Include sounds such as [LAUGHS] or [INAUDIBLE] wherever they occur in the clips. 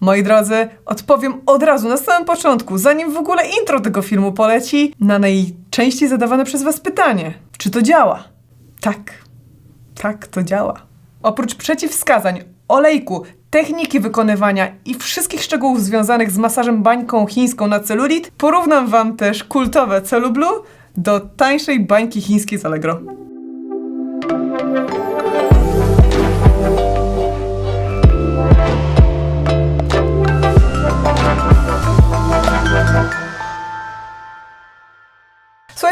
Moi drodzy, odpowiem od razu, na samym początku, zanim w ogóle intro tego filmu poleci, na najczęściej zadawane przez Was pytanie. Czy to działa? Tak. Tak, to działa. Oprócz przeciwwskazań, olejku, techniki wykonywania i wszystkich szczegółów związanych z masażem bańką chińską na celulit, porównam Wam też kultowe Celublu do tańszej bańki chińskiej z Allegro.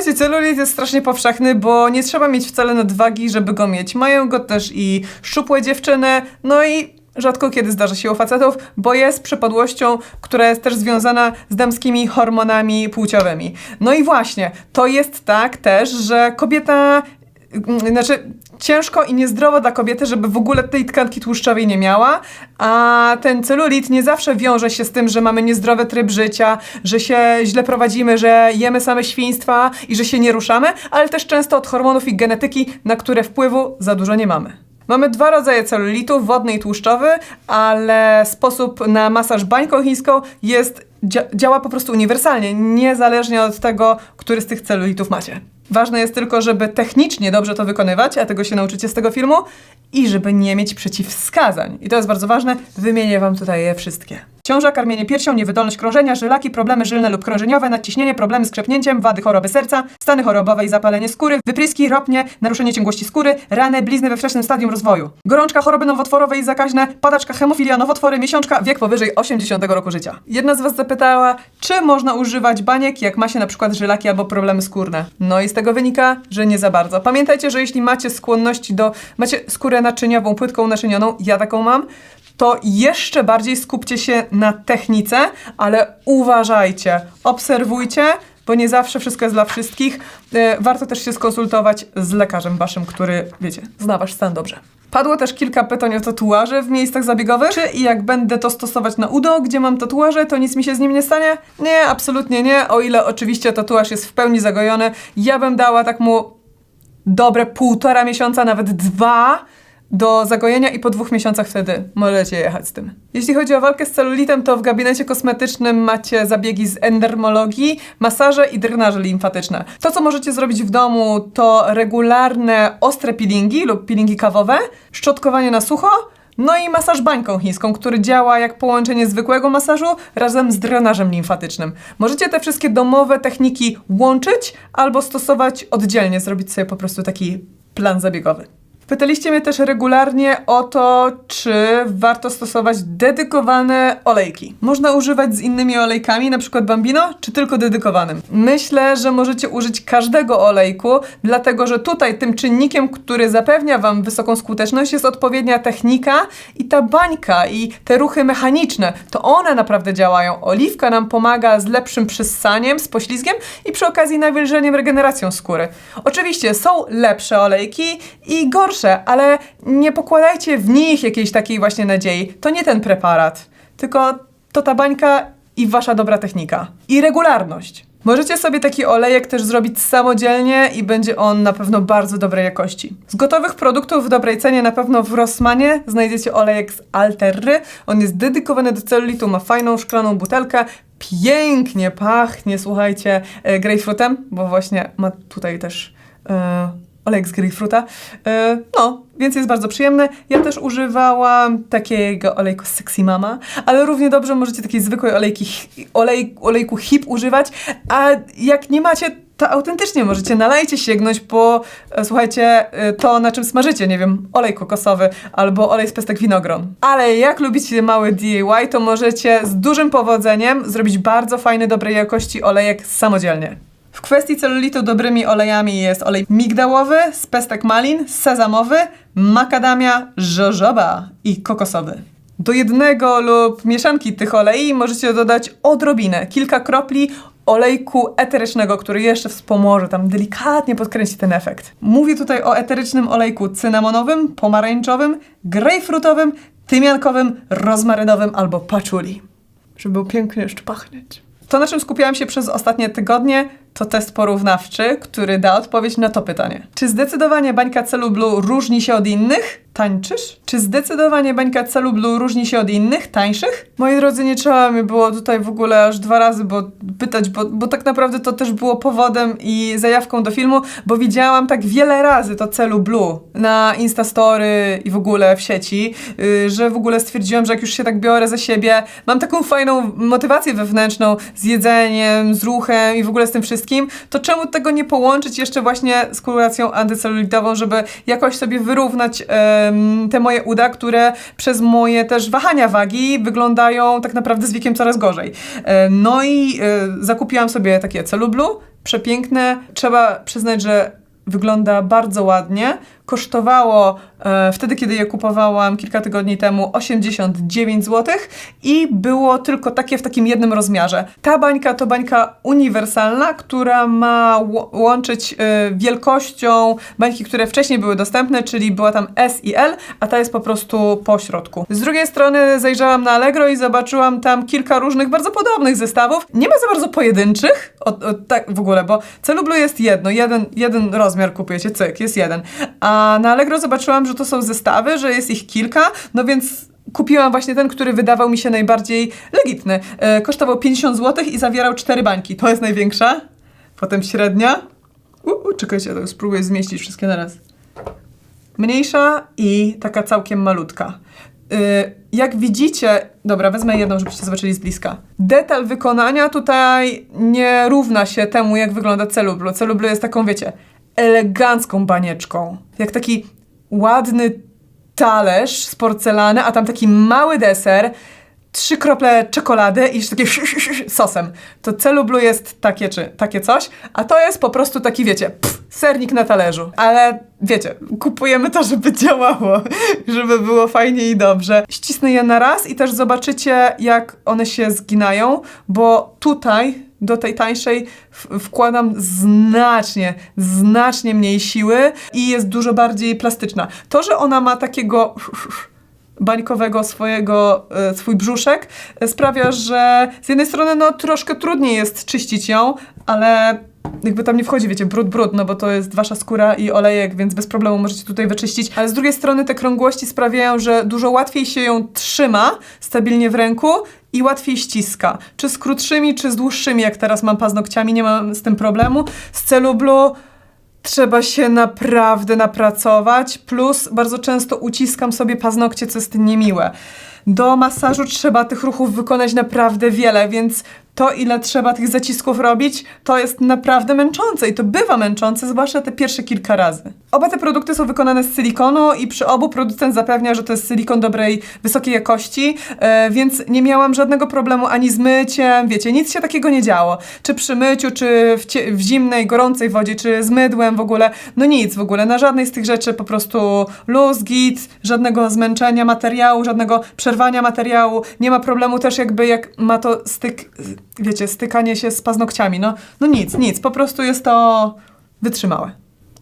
Słuchajcie, celulit jest strasznie powszechny, bo nie trzeba mieć wcale nadwagi, żeby go mieć. Mają go też i szczupłe dziewczyny, no i rzadko kiedy zdarza się u facetów, bo jest przypadłością, która jest też związana z damskimi hormonami płciowymi. No i właśnie, to jest tak też, że kobieta znaczy ciężko i niezdrowo dla kobiety, żeby w ogóle tej tkanki tłuszczowej nie miała, a ten celulit nie zawsze wiąże się z tym, że mamy niezdrowy tryb życia, że się źle prowadzimy, że jemy same świństwa i że się nie ruszamy, ale też często od hormonów i genetyki, na które wpływu za dużo nie mamy. Mamy dwa rodzaje celulitu, wodny i tłuszczowy, ale sposób na masaż bańką chińską jest, dzia działa po prostu uniwersalnie, niezależnie od tego, który z tych celulitów macie. Ważne jest tylko, żeby technicznie dobrze to wykonywać, a tego się nauczycie z tego filmu, i żeby nie mieć przeciwwskazań. I to jest bardzo ważne, wymienię Wam tutaj je wszystkie. Ciąża, karmienie piersią, niewydolność krążenia, żylaki, problemy żylne lub krążeniowe, nadciśnienie, problemy z krzepnięciem, wady choroby serca, stany chorobowe i zapalenie skóry, wypryski, ropnie, naruszenie ciągłości skóry, rany, blizny we wczesnym stadium rozwoju, gorączka, choroby nowotworowe i zakaźne, padaczka, hemofilia, nowotwory, miesiączka, wiek powyżej 80 roku życia. Jedna z Was zapytała, czy można używać baniek, jak ma się na przykład żylaki albo problemy skórne. No i z tego wynika, że nie za bardzo. Pamiętajcie, że jeśli macie skłonności do, macie skórę naczyniową, płytką naczynioną, ja taką mam, to jeszcze bardziej skupcie się na technice, ale uważajcie, obserwujcie, bo nie zawsze wszystko jest dla wszystkich. E, Warto też się skonsultować z lekarzem waszym, który, wiecie, zna wasz stan dobrze. Padło też kilka pytań o tatuaże w miejscach zabiegowych. Czy i jak będę to stosować na udo, gdzie mam tatuaże, to nic mi się z nim nie stanie? Nie, absolutnie nie, o ile oczywiście tatuaż jest w pełni zagojony. Ja bym dała tak mu dobre półtora miesiąca, nawet dwa do zagojenia i po dwóch miesiącach wtedy możecie jechać z tym. Jeśli chodzi o walkę z celulitem, to w gabinecie kosmetycznym macie zabiegi z endermologii, masaże i drenaże limfatyczne. To, co możecie zrobić w domu, to regularne ostre peelingi lub peelingi kawowe, szczotkowanie na sucho, no i masaż bańką chińską, który działa jak połączenie zwykłego masażu razem z drenażem limfatycznym. Możecie te wszystkie domowe techniki łączyć albo stosować oddzielnie, zrobić sobie po prostu taki plan zabiegowy. Pytaliście mnie też regularnie o to, czy warto stosować dedykowane olejki. Można używać z innymi olejkami, na przykład Bambino, czy tylko dedykowanym. Myślę, że możecie użyć każdego olejku, dlatego że tutaj tym czynnikiem, który zapewnia Wam wysoką skuteczność, jest odpowiednia technika i ta bańka i te ruchy mechaniczne. To one naprawdę działają. Oliwka nam pomaga z lepszym przyssaniem, z poślizgiem i przy okazji nawilżeniem, regeneracją skóry. Oczywiście są lepsze olejki i gorsze, ale nie pokładajcie w nich jakiejś takiej właśnie nadziei. To nie ten preparat, tylko to ta bańka i wasza dobra technika. I regularność. Możecie sobie taki olejek też zrobić samodzielnie i będzie on na pewno bardzo dobrej jakości. Z gotowych produktów w dobrej cenie na pewno w Rossmanie znajdziecie olejek z Alterry. On jest dedykowany do celulitu, ma fajną szklaną butelkę, pięknie pachnie, słuchajcie, e, grapefruitem, bo właśnie ma tutaj też e, olejek z grapefruita. E, no, więc jest bardzo przyjemny. Ja też używałam takiego olejku Sexy Mama, ale równie dobrze możecie takiej zwykłej olejki, olej, olejku hip używać, a jak nie macie, to autentycznie możecie nalejcie sięgnąć po, e, słuchajcie, e, to na czym smażycie, nie wiem, olej kokosowy albo olej z pestek winogron. Ale jak lubicie mały DIY, to możecie z dużym powodzeniem zrobić bardzo fajny, dobrej jakości olejek samodzielnie. W kwestii celulitu dobrymi olejami jest olej migdałowy, z pestek malin, sezamowy, makadamia, żożoba i kokosowy. Do jednego lub mieszanki tych olei możecie dodać odrobinę, kilka kropli olejku eterycznego, który jeszcze wspomoże, tam delikatnie podkręci ten efekt. Mówię tutaj o eterycznym olejku cynamonowym, pomarańczowym, grejpfrutowym, tymiankowym, rozmarynowym albo patchouli. Żeby pięknie jeszcze pachnieć. To, na czym skupiałam się przez ostatnie tygodnie, to test porównawczy, który da odpowiedź na to pytanie. Czy zdecydowanie bańka Celu Blue różni się od innych? Tańczysz? Czy zdecydowanie bańka Celu Blue różni się od innych, tańszych? Moi drodzy, nie trzeba mi było tutaj w ogóle aż dwa razy bo pytać, bo, bo tak naprawdę to też było powodem i zajawką do filmu, bo widziałam tak wiele razy to Celu Blue na Instastory i w ogóle w sieci, yy, że w ogóle stwierdziłam, że jak już się tak biorę za siebie, mam taką fajną motywację wewnętrzną z jedzeniem, z ruchem i w ogóle z tym wszystkim, to czemu tego nie połączyć jeszcze właśnie z koloracją antycelulitową, żeby jakoś sobie wyrównać em, te moje uda, które przez moje też wahania wagi wyglądają tak naprawdę z wiekiem coraz gorzej. No i e, zakupiłam sobie takie Celublu, przepiękne. Trzeba przyznać, że wygląda bardzo ładnie. Kosztowało e, wtedy, kiedy je kupowałam kilka tygodni temu 89 zł i było tylko takie w takim jednym rozmiarze. Ta bańka to bańka uniwersalna, która ma łączyć e, wielkością bańki, które wcześniej były dostępne, czyli była tam S i L, a ta jest po prostu po środku. Z drugiej strony zajrzałam na Allegro i zobaczyłam tam kilka różnych bardzo podobnych zestawów. Nie ma za bardzo pojedynczych, o, o, tak w ogóle, bo Celublu jest jedno, jeden, jeden rozmiar kupujecie, cyk, jest jeden. A na Allegro zobaczyłam, że to są zestawy, że jest ich kilka, no więc kupiłam właśnie ten, który wydawał mi się najbardziej legitny. E, kosztował 50 zł i zawierał cztery bańki. To jest największa, potem średnia. U, u, czekajcie, to spróbuję zmieścić wszystkie naraz. Mniejsza i taka całkiem malutka. Y, Jak widzicie, dobra, wezmę jedną, żebyście zobaczyli z bliska. Detal wykonania tutaj nie równa się temu, jak wygląda Celublo. Celublo jest taką, wiecie, elegancką banieczką. Jak taki ładny talerz z porcelany, a tam taki mały deser, trzy krople czekolady i takie [LAUGHS] sosem. To Celublu jest takie czy takie coś, a to jest po prostu taki, wiecie, pff, sernik na talerzu. Ale wiecie, kupujemy to, żeby działało, [LAUGHS] żeby było fajnie i dobrze. Ścisnę je na raz i też zobaczycie, jak one się zginają, bo tutaj do tej tańszej wkładam znacznie, znacznie mniej siły i jest dużo bardziej plastyczna. To, że ona ma takiego [LAUGHS] bańkowego swojego, e, swój brzuszek e, sprawia, że z jednej strony no troszkę trudniej jest czyścić ją, ale jakby tam nie wchodzi, wiecie, brud, brud, no bo to jest wasza skóra i olejek, więc bez problemu możecie tutaj wyczyścić, ale z drugiej strony te krągłości sprawiają, że dużo łatwiej się ją trzyma stabilnie w ręku i łatwiej ściska. Czy z krótszymi, czy z dłuższymi, jak teraz mam paznokciami, nie mam z tym problemu. Z Celublu trzeba się naprawdę napracować, plus bardzo często uciskam sobie paznokcie, co jest niemiłe. Do masażu trzeba tych ruchów wykonać naprawdę wiele, więc to, ile trzeba tych zacisków robić, to jest naprawdę męczące i to bywa męczące, zwłaszcza te pierwsze kilka razy. Oba te produkty są wykonane z silikonu i przy obu producent zapewnia, że to jest silikon dobrej, wysokiej jakości, e, więc nie miałam żadnego problemu ani z myciem, wiecie, nic się takiego nie działo. Czy przy myciu, czy w, w zimnej, gorącej wodzie, czy z mydłem w ogóle, no nic w ogóle, na żadnej z tych rzeczy po prostu luz, git, żadnego zmęczenia materiału, żadnego przerwania materiału, nie ma problemu też jakby jak ma to styk, wiecie, stykanie się z paznokciami, no, no nic, nic, po prostu jest to wytrzymałe.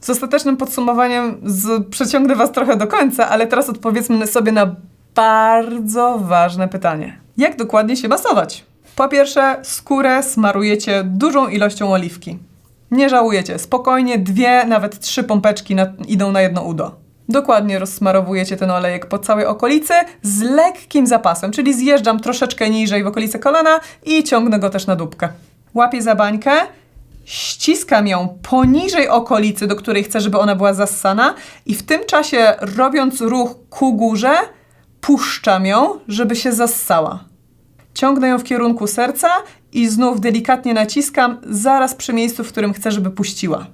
Z ostatecznym podsumowaniem z, przeciągnę Was trochę do końca, ale teraz odpowiedzmy sobie na bardzo ważne pytanie. Jak dokładnie się masować? Po pierwsze, skórę smarujecie dużą ilością oliwki. Nie żałujecie, spokojnie dwie, nawet trzy pompeczki na, idą na jedno udo. Dokładnie rozsmarowujecie ten olejek po całej okolicy z lekkim zapasem, czyli zjeżdżam troszeczkę niżej w okolice kolana i ciągnę go też na dupkę. Łapię za bańkę, ściskam ją poniżej okolicy, do której chcę, żeby ona była zassana i w tym czasie robiąc ruch ku górze, puszczam ją, żeby się zassała. Ciągnę ją w kierunku serca i znów delikatnie naciskam zaraz przy miejscu, w którym chcę, żeby puściła.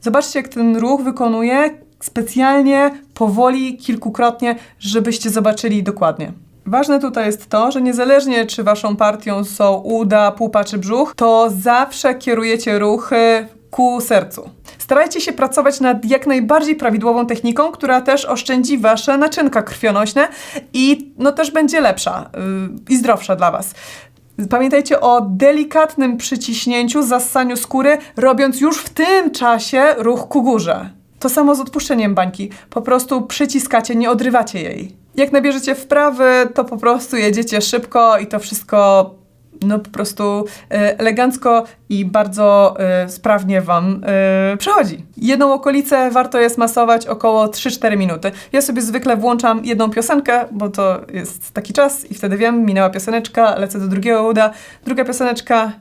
Zobaczcie, jak ten ruch wykonuję specjalnie, powoli, kilkukrotnie, żebyście zobaczyli dokładnie. Ważne tutaj jest to, że niezależnie czy waszą partią są uda, pupa czy brzuch, to zawsze kierujecie ruchy ku sercu. Starajcie się pracować nad jak najbardziej prawidłową techniką, która też oszczędzi wasze naczynka krwionośne i no też będzie lepsza yy, i zdrowsza dla was. Pamiętajcie o delikatnym przyciśnięciu, zassaniu skóry, robiąc już w tym czasie ruch ku górze. To samo z odpuszczeniem bańki. Po prostu przyciskacie, nie odrywacie jej. Jak nabierzecie wprawy, to po prostu jedziecie szybko i to wszystko no po prostu e, elegancko i bardzo e, sprawnie Wam e, przechodzi. Jedną okolicę warto jest masować około 3-4 minuty. Ja sobie zwykle włączam jedną piosenkę, bo to jest taki czas i wtedy wiem, minęła pioseneczka, lecę do drugiego uda, druga pioseneczka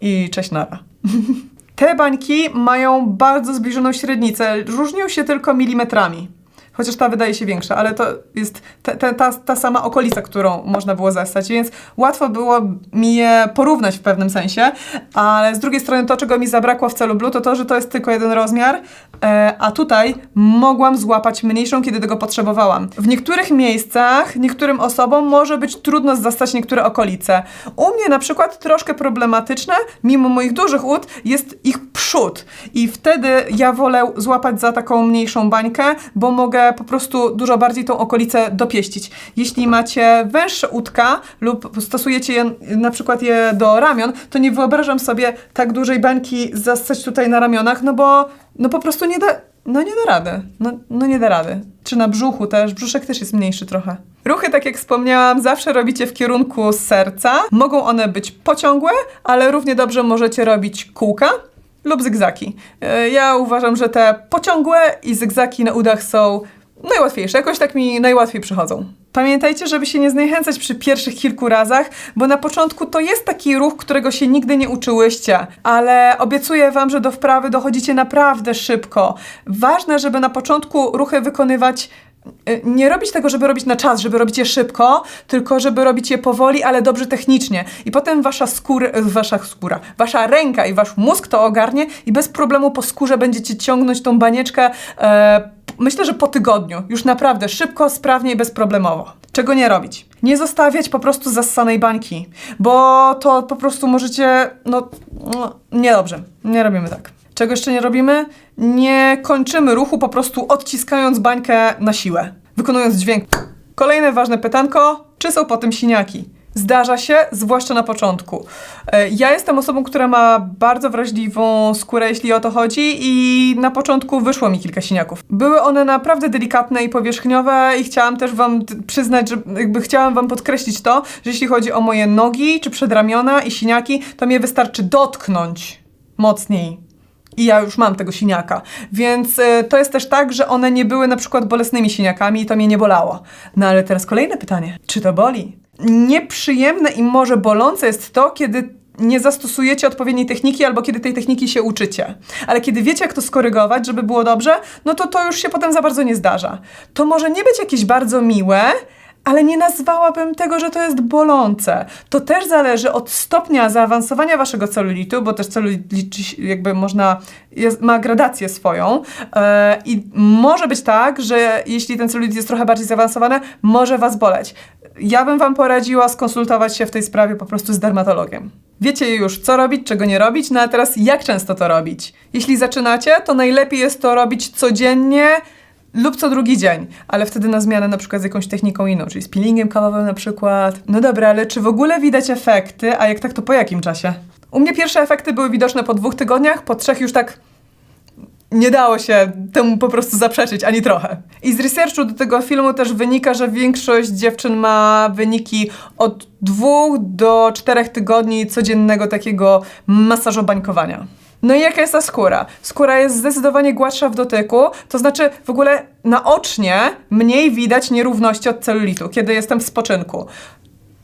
i cześć nara. [LAUGHS] Te bańki mają bardzo zbliżoną średnicę, różnią się tylko milimetrami. Chociaż ta wydaje się większa, ale to jest ta, ta, ta, ta sama okolica, którą można było zastać, więc łatwo było mi je porównać w pewnym sensie, ale z drugiej strony to, czego mi zabrakło w celu Blue, to to, że to jest tylko jeden rozmiar, e, a tutaj mogłam złapać mniejszą, kiedy tego potrzebowałam. W niektórych miejscach, niektórym osobom może być trudno zastać niektóre okolice. U mnie na przykład troszkę problematyczne, mimo moich dużych ud, jest ich przód i wtedy ja wolę złapać za taką mniejszą bańkę, bo mogę po prostu dużo bardziej tą okolicę dopieścić. Jeśli macie węższe udka lub stosujecie je, na przykład je do ramion, to nie wyobrażam sobie tak dużej bańki zastać tutaj na ramionach, no bo no po prostu nie da, no nie da rady. No, no nie da rady. Czy na brzuchu też, brzuszek też jest mniejszy trochę. Ruchy, tak jak wspomniałam, zawsze robicie w kierunku serca. Mogą one być pociągłe, ale równie dobrze możecie robić kółka lub zygzaki. E, Ja uważam, że te pociągłe i zygzaki na udach są najłatwiejsze. Jakoś tak mi najłatwiej przychodzą. Pamiętajcie, żeby się nie zniechęcać przy pierwszych kilku razach, bo na początku to jest taki ruch, którego się nigdy nie uczyłyście, ale obiecuję Wam, że do wprawy dochodzicie naprawdę szybko. Ważne, żeby na początku ruchy wykonywać nie robić tego, żeby robić na czas, żeby robić je szybko, tylko żeby robić je powoli, ale dobrze technicznie. I potem wasza skóra, wasza skóra, wasza ręka i wasz mózg to ogarnie i bez problemu po skórze będziecie ciągnąć tą banieczkę, e, myślę, że po tygodniu. Już naprawdę szybko, sprawnie i bezproblemowo. Czego nie robić? Nie zostawiać po prostu zassanej bańki, bo to po prostu możecie, no, no niedobrze. Nie robimy tak. Czego jeszcze nie robimy? Nie kończymy ruchu po prostu odciskając bańkę na siłę, wykonując dźwięk. Kolejne ważne pytanko, czy są po tym siniaki? Zdarza się, zwłaszcza na początku. E, Ja jestem osobą, która ma bardzo wrażliwą skórę, jeśli o to chodzi, i na początku wyszło mi kilka siniaków. Były one naprawdę delikatne i powierzchniowe, i chciałam też Wam przyznać, że jakby chciałam Wam podkreślić to, że jeśli chodzi o moje nogi czy przedramiona i siniaki, to mnie wystarczy dotknąć mocniej i ja już mam tego siniaka. Więc y, to jest też tak, że one nie były na przykład bolesnymi siniakami i to mnie nie bolało. No ale teraz kolejne pytanie. Czy to boli? Nieprzyjemne i może bolące jest to, kiedy nie zastosujecie odpowiedniej techniki albo kiedy tej techniki się uczycie. Ale kiedy wiecie, jak to skorygować, żeby było dobrze, no to to już się potem za bardzo nie zdarza. To może nie być jakieś bardzo miłe, ale nie nazwałabym tego, że to jest bolące. To też zależy od stopnia zaawansowania waszego celulitu, bo też celulit jakby można, jest, ma gradację swoją e, i może być tak, że jeśli ten celulit jest trochę bardziej zaawansowany, może was boleć. Ja bym wam poradziła skonsultować się w tej sprawie po prostu z dermatologiem. Wiecie już, co robić, czego nie robić, no a teraz jak często to robić? Jeśli zaczynacie, to najlepiej jest to robić codziennie, lub co drugi dzień, ale wtedy na zmianę na przykład z jakąś techniką inną, czyli z peelingiem kawowym na przykład. No dobra, ale czy w ogóle widać efekty, a jak tak, to po jakim czasie? U mnie pierwsze efekty były widoczne po dwóch tygodniach, po trzech już tak nie dało się temu po prostu zaprzeczyć ani trochę. I z researchu do tego filmu też wynika, że większość dziewczyn ma wyniki od dwóch do czterech tygodni codziennego takiego masażobańkowania. No i jaka jest ta skóra? Skóra jest zdecydowanie gładsza w dotyku, to znaczy w ogóle naocznie mniej widać nierówności od celulitu, kiedy jestem w spoczynku.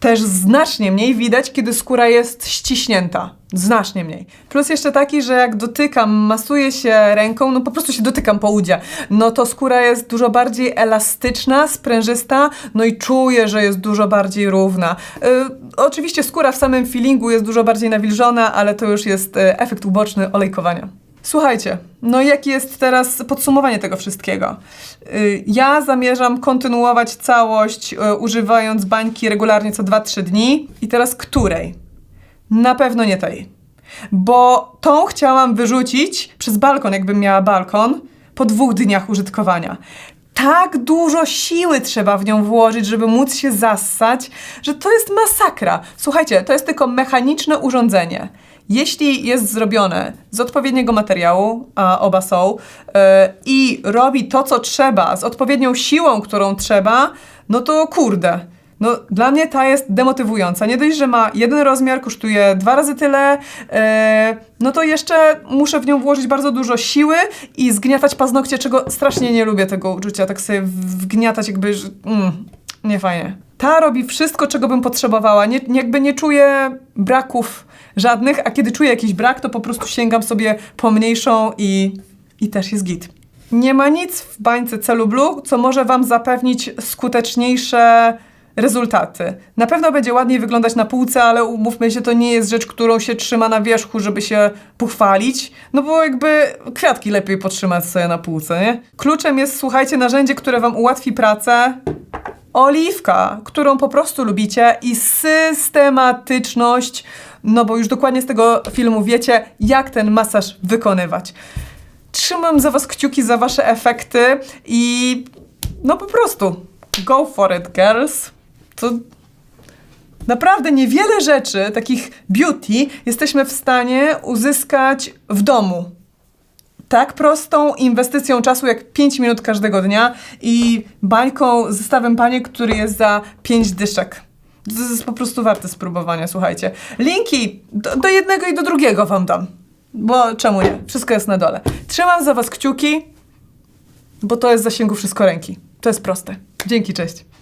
Też znacznie mniej widać, kiedy skóra jest ściśnięta. Znacznie mniej. Plus jeszcze taki, że jak dotykam, masuję się ręką, no po prostu się dotykam po udzie, no to skóra jest dużo bardziej elastyczna, sprężysta, no i czuję, że jest dużo bardziej równa. Yy, oczywiście skóra w samym feelingu jest dużo bardziej nawilżona, ale to już jest yy, efekt uboczny olejkowania. Słuchajcie, no jakie jest teraz podsumowanie tego wszystkiego? Y, Ja zamierzam kontynuować całość, y, używając bańki regularnie co 2-3 dni. I teraz której? Na pewno nie tej. Bo tą chciałam wyrzucić przez balkon, jakbym miała balkon, po dwóch dniach użytkowania. Tak dużo siły trzeba w nią włożyć, żeby móc się zassać, że to jest masakra. Słuchajcie, to jest tylko mechaniczne urządzenie. Jeśli jest zrobione z odpowiedniego materiału, a oba są, yy, i robi to, co trzeba, z odpowiednią siłą, którą trzeba, no to kurde. No, dla mnie ta jest demotywująca. Nie dość, że ma jeden rozmiar, kosztuje dwa razy tyle, e, no to jeszcze muszę w nią włożyć bardzo dużo siły i zgniatać paznokcie, czego strasznie nie lubię tego uczucia, tak sobie wgniatać jakby, że, mm, nie fajnie. Ta robi wszystko, czego bym potrzebowała. Nie, jakby nie czuję braków żadnych, a kiedy czuję jakiś brak, to po prostu sięgam sobie po mniejszą i, i też jest git. Nie ma nic w bańce Celu Blue, co może Wam zapewnić skuteczniejsze rezultaty. Na pewno będzie ładniej wyglądać na półce, ale umówmy się, to nie jest rzecz, którą się trzyma na wierzchu, żeby się pochwalić, no bo jakby kwiatki lepiej potrzymać sobie na półce, nie? Kluczem jest, słuchajcie, narzędzie, które Wam ułatwi pracę, oliwka, którą po prostu lubicie i systematyczność, no bo już dokładnie z tego filmu wiecie, jak ten masaż wykonywać. Trzymam za was kciuki za wasze efekty i no po prostu go for it, girls. To naprawdę niewiele rzeczy, takich beauty, jesteśmy w stanie uzyskać w domu tak prostą inwestycją czasu jak 5 minut każdego dnia i bańką, zestawem baniek, który jest za 5 dyszek. To jest po prostu warte spróbowania, słuchajcie. Linki do, do jednego i do drugiego wam dam. Bo czemu nie? Wszystko jest na dole. Trzymam za was kciuki, bo to jest zasięgu wszystko ręki. To jest proste. Dzięki, cześć.